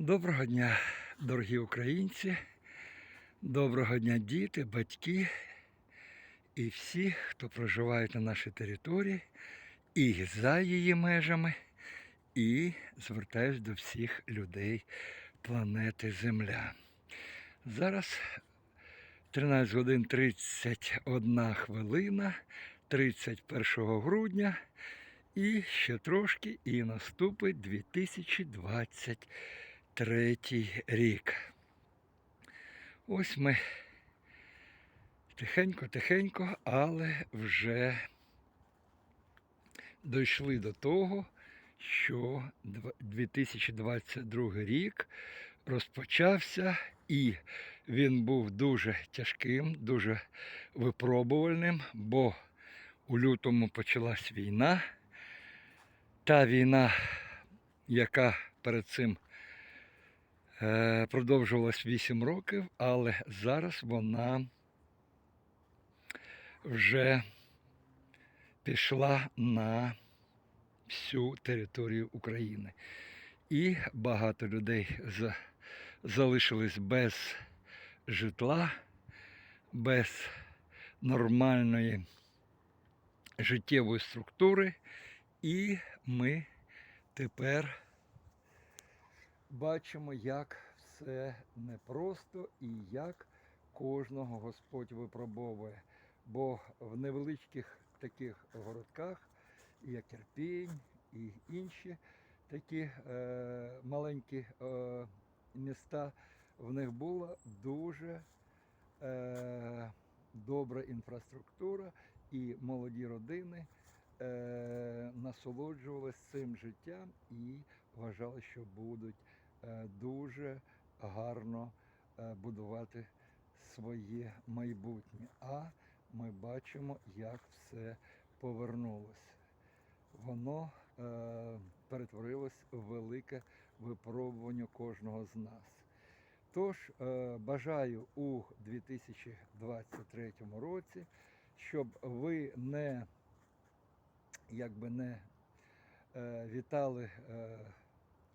Доброго дня, дорогі українці, доброго дня, діти, батьки і всі, хто проживають на нашій території і за її межами, і звертаюсь до всіх людей планети Земля. Зараз 13 годин 31 хвилина 31 грудня. І ще трошки і наступить 2023 рік. Ось ми тихенько-тихенько, але вже дійшли до того, що 2022 рік розпочався, і він був дуже тяжким, дуже випробувальним, бо у лютому почалась війна. Та війна, яка перед цим продовжувалась 8 років, але зараз вона вже пішла на всю територію України. І багато людей за- залишились без житла, без нормальної життєвої структури. І ми тепер бачимо, як все непросто і як кожного Господь випробовує. Бо в невеличких таких городках, як Ірпінь і інші такі е, маленькі е, міста, в них була дуже е, добра інфраструктура і молоді родини е, насолоджувалися цим життям і вважали, що будуть е, дуже гарно е, будувати своє майбутнє. А ми бачимо, як все повернулося. Воно е, перетворилось в велике випробування кожного з нас. Тож е, бажаю у 2023 році, щоб ви не якби не е, вітали е,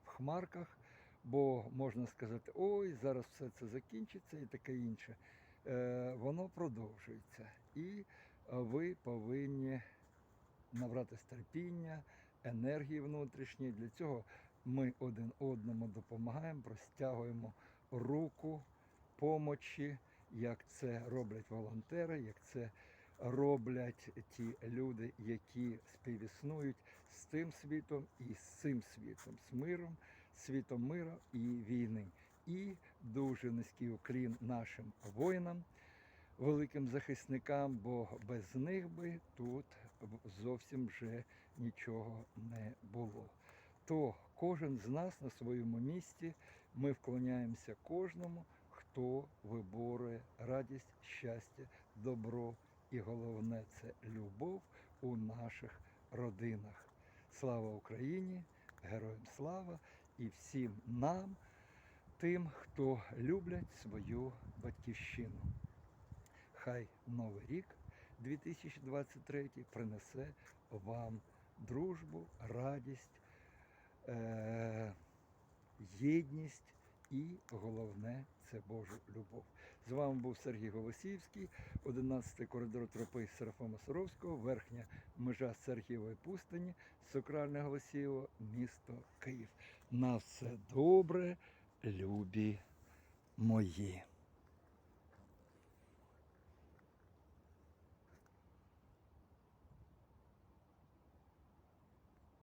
в хмарках, бо можна сказати, ой, зараз все це закінчиться і таке інше. Е, воно продовжується. І ви повинні набратись терпіння, енергії внутрішньої. Для цього ми один одному допомагаємо, простягуємо руку помочі, як це роблять волонтери, як це роблять ті люди, які співіснують з тим світом і з цим світом, з миром, світом миру і війни. І дуже низький уклін нашим воїнам, великим захисникам, бо без них би тут зовсім вже нічого не було. То кожен з нас на своєму місці ми вклоняємося кожному, хто виборює радість, щастя, добро і головне це любов у наших родинах. Слава Україні! Героям слава і всім нам, тим, хто люблять свою батьківщину. Хай Новий рік 2023 принесе вам дружбу, радість, е- єдність і головне це Божу любов. З вами був Сергій Голосіївський, 11 коридор тропи Серафима Саровського, верхня межа Сергієвої пустині, Сокральне Голосієво, місто Київ. На все добре, любі мої.